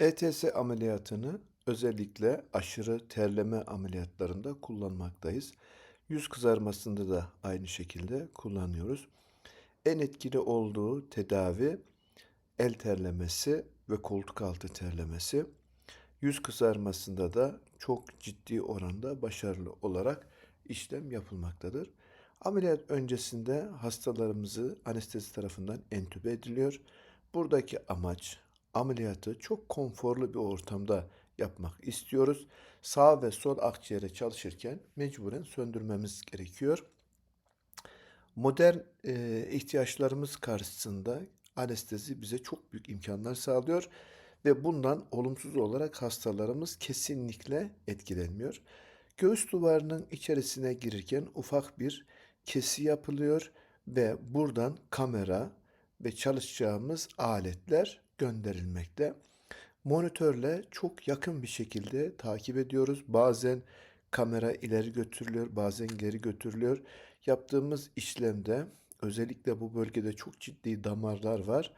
ETS ameliyatını özellikle aşırı terleme ameliyatlarında kullanmaktayız. Yüz kızarmasında da aynı şekilde kullanıyoruz. En etkili olduğu tedavi el terlemesi ve koltuk altı terlemesi. Yüz kızarmasında da çok ciddi oranda başarılı olarak işlem yapılmaktadır. Ameliyat öncesinde hastalarımızı anestezi tarafından entübe ediliyor. Buradaki amaç ameliyatı çok konforlu bir ortamda yapmak istiyoruz. Sağ ve sol akciğere çalışırken mecburen söndürmemiz gerekiyor. Modern e, ihtiyaçlarımız karşısında anestezi bize çok büyük imkanlar sağlıyor ve bundan olumsuz olarak hastalarımız kesinlikle etkilenmiyor. Göğüs duvarının içerisine girirken ufak bir kesi yapılıyor ve buradan kamera ve çalışacağımız aletler gönderilmekte. Monitörle çok yakın bir şekilde takip ediyoruz. Bazen kamera ileri götürülüyor, bazen geri götürülüyor. Yaptığımız işlemde özellikle bu bölgede çok ciddi damarlar var.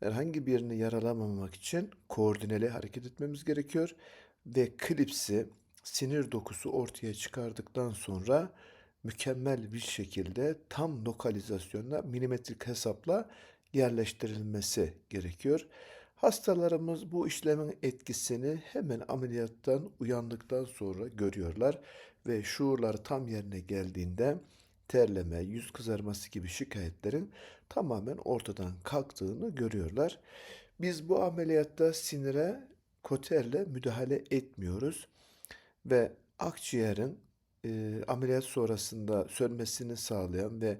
Herhangi birini yaralamamak için koordineli hareket etmemiz gerekiyor ve klipsi sinir dokusu ortaya çıkardıktan sonra mükemmel bir şekilde tam lokalizasyonla milimetrik hesapla yerleştirilmesi gerekiyor. Hastalarımız bu işlemin etkisini hemen ameliyattan uyandıktan sonra görüyorlar ve şuurları tam yerine geldiğinde terleme, yüz kızarması gibi şikayetlerin tamamen ortadan kalktığını görüyorlar. Biz bu ameliyatta sinire koterle müdahale etmiyoruz ve akciğerin e, ameliyat sonrasında sönmesini sağlayan ve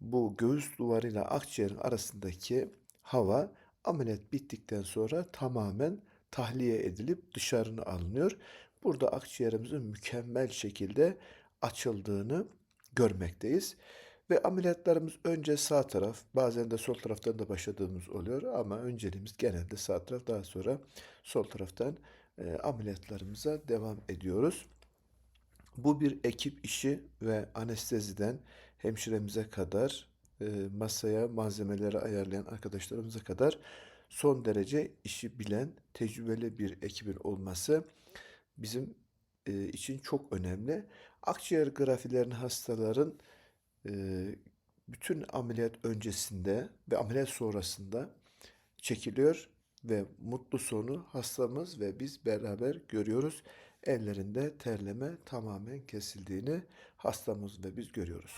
bu göğüs duvarıyla akciğerin arasındaki hava ameliyat bittikten sonra tamamen tahliye edilip dışarına alınıyor. Burada akciğerimizin mükemmel şekilde açıldığını görmekteyiz. Ve ameliyatlarımız önce sağ taraf, bazen de sol taraftan da başladığımız oluyor ama önceliğimiz genelde sağ taraf, daha sonra sol taraftan ameliyatlarımıza devam ediyoruz. Bu bir ekip işi ve anesteziden hemşiremize kadar e, masaya malzemeleri ayarlayan arkadaşlarımıza kadar son derece işi bilen, tecrübeli bir ekibin olması bizim e, için çok önemli. Akciğer grafilerini hastaların e, bütün ameliyat öncesinde ve ameliyat sonrasında çekiliyor ve mutlu sonu hastamız ve biz beraber görüyoruz. Ellerinde terleme tamamen kesildiğini hastamız ve biz görüyoruz.